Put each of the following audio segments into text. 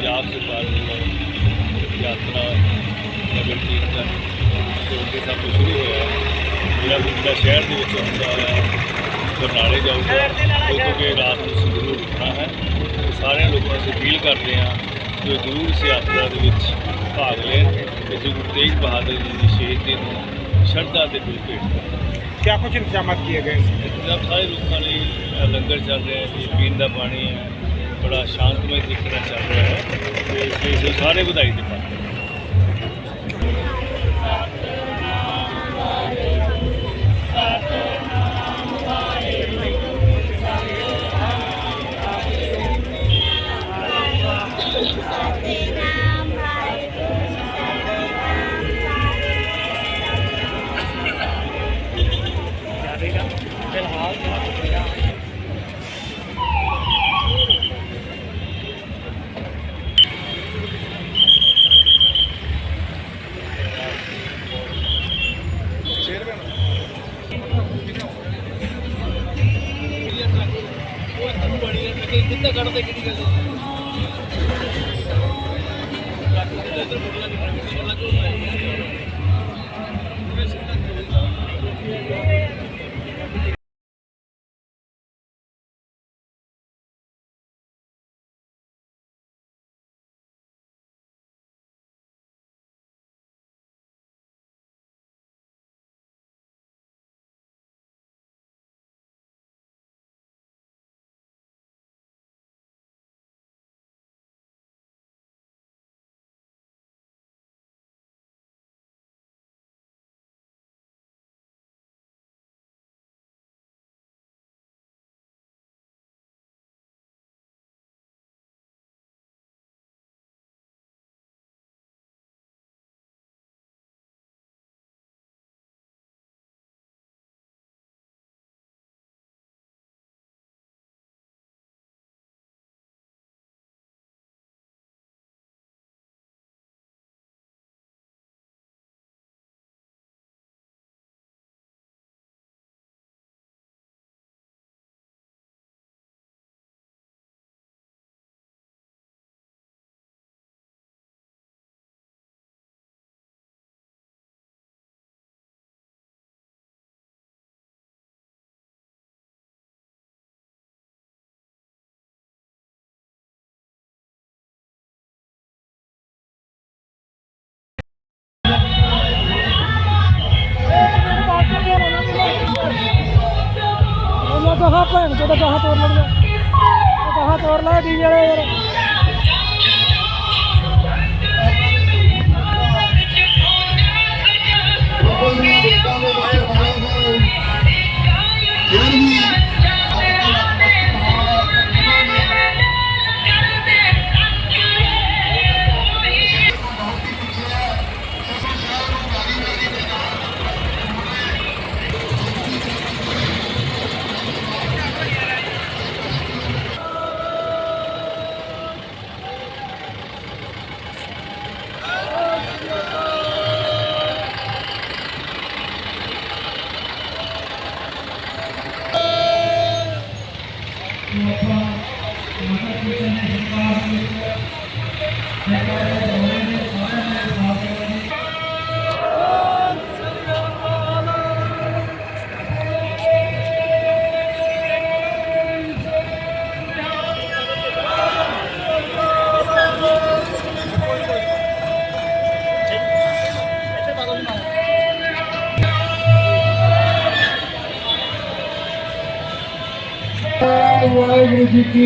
ਪੰਜਾਬ ਸਰਕਾਰ ਦੀ ਯਾਤਰਾ ਨਗਰ ਕੀਰਤਨ ਸਭ ਕੁਝ ਸ਼ੁਰੂ ਹੋਇਆ ਜਿਹੜਾ ਬੁੱਢਾ ਸ਼ਹਿਰ ਦੇ ਵਿੱਚ ਹੁੰਦਾ ਹੋਇਆ ਬਰਨਾਲੇ ਜਾਊਗਾ ਕਿਉਂਕਿ ਰਾਤ ਨੂੰ ਸੰਗਰੂਰ ਉੱਠਣਾ ਹੈ ਸਾਰਿਆਂ ਲੋਕਾਂ ਨੂੰ ਅਪੀਲ ਕਰਦੇ ਹਾਂ ਕਿ ਜ਼ਰੂਰ ਇਸ ਯਾਤਰਾ ਦੇ ਵਿੱਚ ਭਾਗ ਲੈਣ ਤੇ ਗੁਰੂ ਤੇਗ ਬਹਾਦਰ ਜੀ ਦੀ ਸ਼ਹੀਦੀ ਨੂੰ ਸ਼ਰਧਾ ਦੇ ਦਿਲ ਭੇਟ ਕਿਆ ਕੁਝ ਇੰਤਜ਼ਾਮਾਤ ਕੀਏ ਗਏ ਇੰਤਜ਼ਾਮ ਸਾਰੇ ਲੋਕਾਂ ਲਈ ਲੰਗਰ ਚੱਲ ਰਿਹਾ ਹੈ ਪੀਣ ਦਾ ਪਾਣੀ ਹੈ ਬੜਾ ਸ਼ਾਂਤਮਈ ਤਰੀਕੇ ਨਾਲ ਚੱਲ ਰਿਹਾ ਹੈ ਤੇ ਇਸ ਲਈ ਸਾਰੇ ਵਧਾਈ ਦੇ ਪਾਤਰ இந்த கடத்தை கிடிக்கிறது ਕਹਾ ਭੈਣ ਚੋਂ ਤਾਂ ਕਹਾ ਤੋੜ ਲੈਣਗੇ। ਉਹ ਕਹਾ ਤੋੜ ਲੈ ਡੀਜੇ ਵਾਲੇ ਯਾਰ। ਵਾਹਿਗੁਰੂ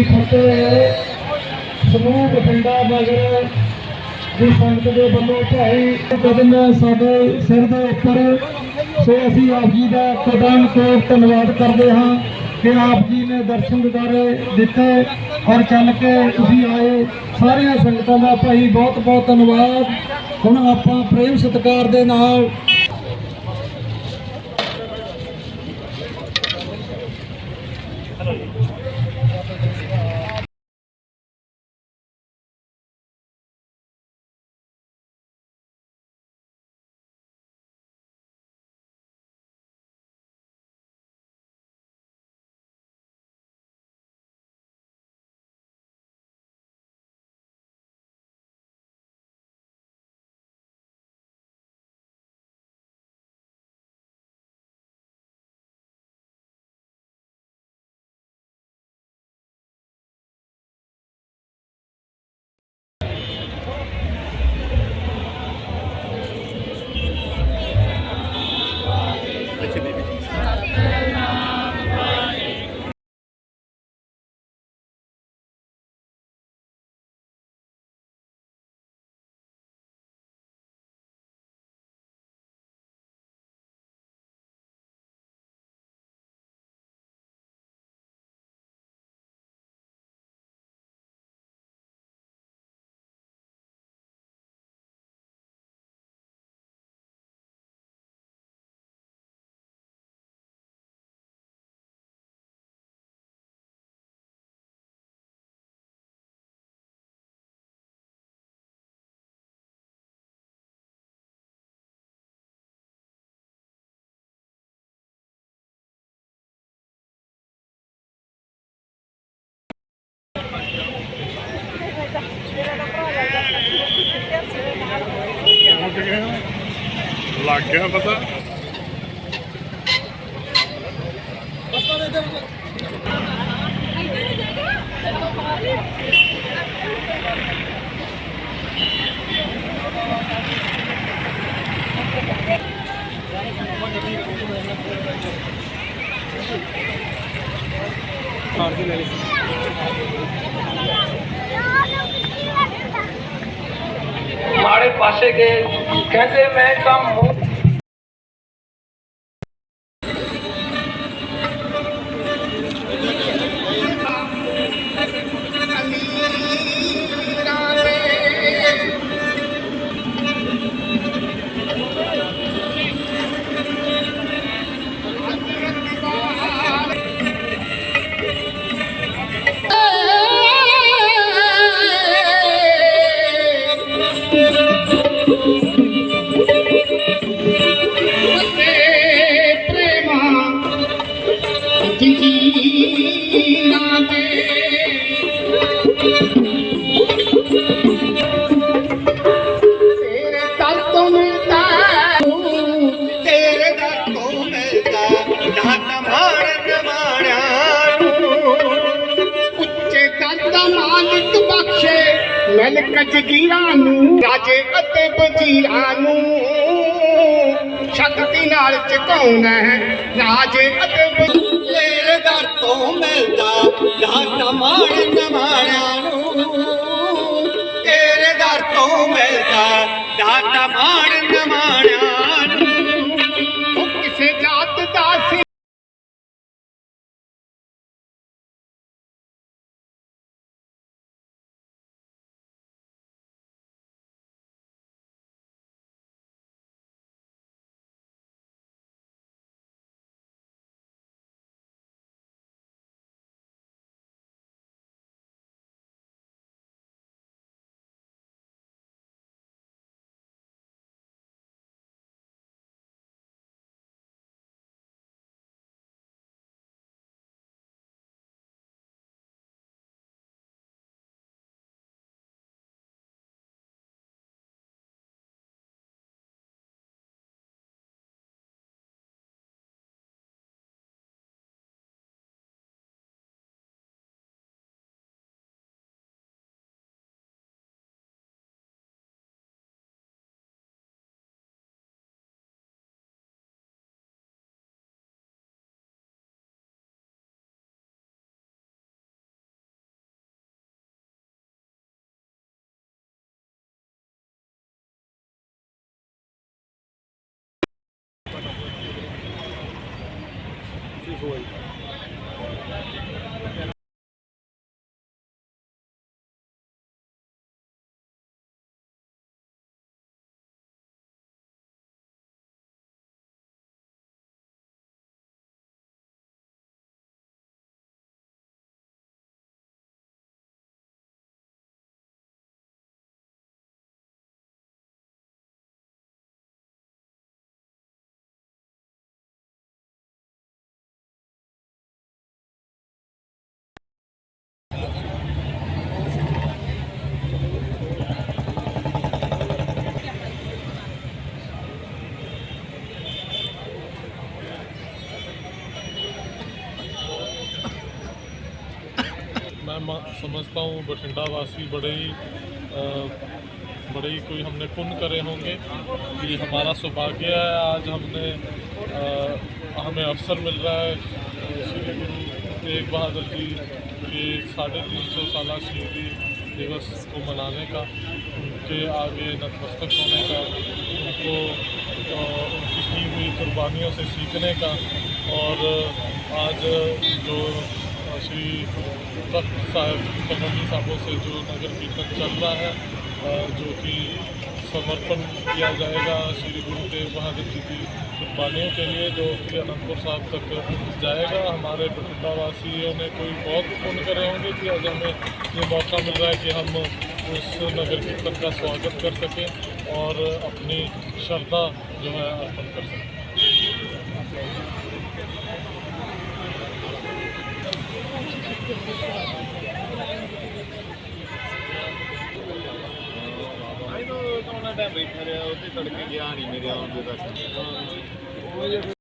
ਜੀ ਫਤਿਹ ਸਮੂਹ ਬਠਿੰਡਾ ਨਗਰ ਦੀ ਸੰਗਤ ਦੇ ਵੱਲੋਂ ਭਾਈ ਕਦਮ ਸਾਡੇ ਸਿਰ ਦੇ ਉੱਪਰ। ਸੋ ਅਸੀਂ ਆਪ ਜੀ ਦਾ ਕਦਮ ਤੋਂ ਧੰਨਵਾਦ ਕਰਦੇ ਹਾਂ ਕਿ ਆਪ ਜੀ ਨੇ ਦਰਸ਼ਨ ਦਿਦਾਰੇ ਦਿੱਤੇ ਔਰ ਚੱਲ ਕੇ ਤੁਸੀਂ ਆਏ। ਸਾਰੀਆਂ ਸੰਗਤਾਂ ਦਾ ਭਾਈ ਬਹੁਤ ਬਹੁਤ ਧੰਨਵਾਦ। ਹੁਣ ਆਪਾਂ ਪ੍ਰੇਮ ਸਤਿਕਾਰ ਦੇ ਨਾਲ क्या पता? हमारे पास के कहते मैं कम हूँ। ਜਗੀਰਾਂ ਨੂੰ ਰਾਜੇ ਅਤੇ ਵਜ਼ੀਰਾਂ ਨੂੰ। ਸ਼ਕਤੀ ਨਾਲ ਝਕਾਉਣਾ ਹੈ ਰਾਜੇ ਅਤੇ ਤੇਰੇ ਦਰ ਤੋਂ ਮਿਲਦਾ ਦਾਨ ਮਾਣ ਮਾਣਿਆ ਨੂੰ। ਤੇਰੇ ਦਰ ਤੋਂ ਮਿਲਦਾ ਦਾਤਾ ਮਾਣ ਨਮਾਣਿਆ ਨੂੰ। away. समझता हूँ बठिंडा वासी बड़े ही बड़े ही कोई हमने पुण्य करे होंगे। कि हमारा सौभाग्य है आज हमने अ, हमें अवसर मिल रहा है। श्री गुरु तेग बहादुर जी के साढ़े तीन सौ साल शहीदी दिवस को मनाने का उनके आगे नतमस्तक होने का उनको उनकी की हुई कुर्बानियों से सीखने का और आज जो श्री तख्त साहब साहबों से जो नगर कीर्तन चल रहा है जो कि समर्पण किया जाएगा श्री गुरुदेव बहादुर जी की कुर्बानियों के लिए, जो कि अनंतपुर साहब तक जाएगा। हमारे बठिंडा वासियों ने कोई बहुत पुण्य करे होंगे कि आज हमें ये मौका मिल रहा है कि हम उस नगर कीर्तन का स्वागत कर सकें और अपनी श्रद्धा जो है अर्पण कर सकें। ਟਾਈਮ ਬੈਠਾ ਰਿਹਾ ਉੱਥੇ ਤੜਕੇ ਗਿਆ ਨਹੀਂ ਮੇਰੇ ਆਉਣ ਦੇ ਤੱਕ।